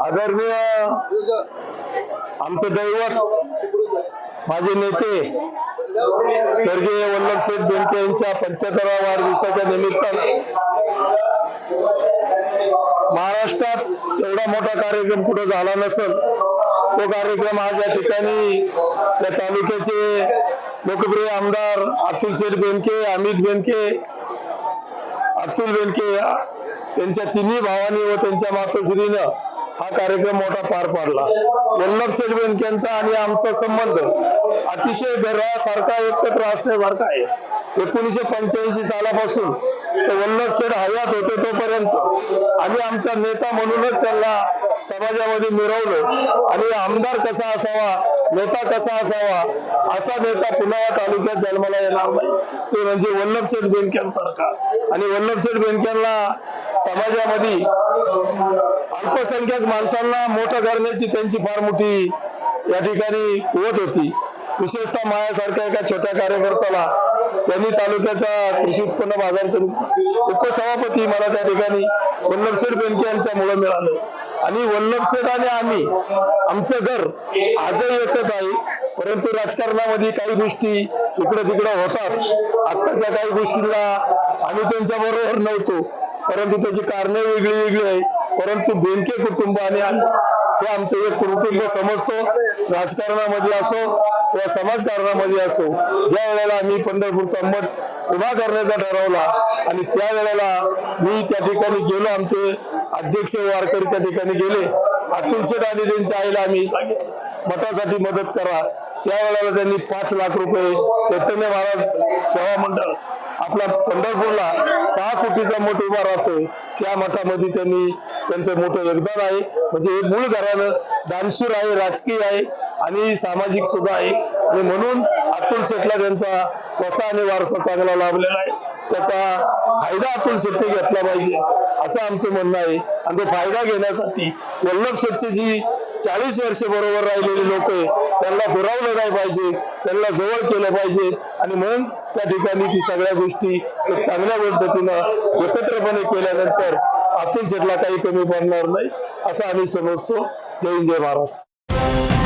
आदरणीय आमचं दैवत माझे नेते स्वर्गीय वल्लभ शेठ बेनके यांच्या पंच्याहत्तराव्या वाढदिवसाच्या निमित्ताने महाराष्ट्रात एवढा मोठा कार्यक्रम कुठं झाला नसल तो कार्यक्रम आज या ठिकाणी या तालुक्याचे लोकप्रिय आमदार अतुल शेठ बेनके अमित बेनके अतुल बेनके त्यांच्या तिन्ही भावांनी व त्यांच्या मातोश्रीनं हा कार्यक्रम मोठा पार पाडला. वल्लभ शेठ बेनकेंचा आणि आमचा संबंध अतिशय घरासारखा एकत्र असण्यासारखा आहे. एकोणीसशे पंच्याऐंशी सालापासून तर वल्लभ शेठ हयात होते तोपर्यंत आम्ही आमचा नेता म्हणूनच त्यांना समाजामध्ये मिरवलं. आणि आमदार कसा असावा नेता कसा असावा असा नेता पुन्हा या तालुक्यात जन्माला येणार नाही. तो म्हणजे वल्लभचंद शेठ बेनक्यांसारखा आणि वल्लभचंद बेनक्यांना समाजामध्ये अल्पसंख्याक माणसांना मोठं करण्याची त्यांची फार मोठी या ठिकाणी कुवत होती. विशेषतः माझ्यासारख्या एका छोट्या कार्यकर्त्याला त्यांनी तालुक्याचा कृषी उत्पन्न बाजार समितीचा उपसभापती मला त्या ठिकाणी वल्लभशेठ बेनके यांच्यामुळे मिळालं. आणि वल्लभ आणि आम्ही आमचं घर आजही एकच आहे. परंतु राजकारणामध्ये काही गोष्टी इकडे तिकडे होतात. आत्ताच्या काही गोष्टींना आम्ही त्यांच्या बरोबर नव्हतो. परंतु त्याची कारणे वेगळी वेगळी आहे. परंतु बेनके कुटुंब आणि हे आमचं एक कुटुंब समजतो. राजकारणामध्ये असो किंवा समाजकारणामध्ये असो ज्या वेळेला आम्ही पंढरपूरचा मठ उभा करण्याचा ठरवला आणि त्या वेळेला मी त्या ठिकाणी गेलो आमचे अध्यक्ष वारकरी त्या ठिकाणी गेले. अतुल शेठ आणि त्यांच्या आईला आम्ही सांगितलं मठासाठी मदत करा. त्यावेळेला त्यांनी पाच लाख रुपये चैतन्य महाराज सेवा मंडळ आपला पंढरपूरला सहा कोटीचा मठ उभा राहतोय. त्या मठामध्ये त्यांनी त्यांचं मोठं योगदान आहे. म्हणजे हे मूळ घरानं दानशूर आहे राजकीय आहे आणि सामाजिक सुद्धा आहे. आणि म्हणून अतुल शेठला त्यांचा वसा आणि वारसा चांगला लाभलेला आहे. त्याचा फायदा अतुल शेट्टी घेतला पाहिजे असं आमचं म्हणणं आहे. आणि तो फायदा घेण्यासाठी वल्लभ शेट्टी जी चाळीस वर्ष बरोबर राहिलेली लोक आहे त्यांना दुरावलं नाही पाहिजे त्यांना जवळ केलं पाहिजे. आणि म्हणून त्या ठिकाणी ती सगळ्या गोष्टी एक चांगल्या पद्धतीनं एकत्रपणे केल्यानंतर अतुल शेटला काही कमी पडणार नाही असं आम्ही समजतो. जय जय महाराष्ट्र.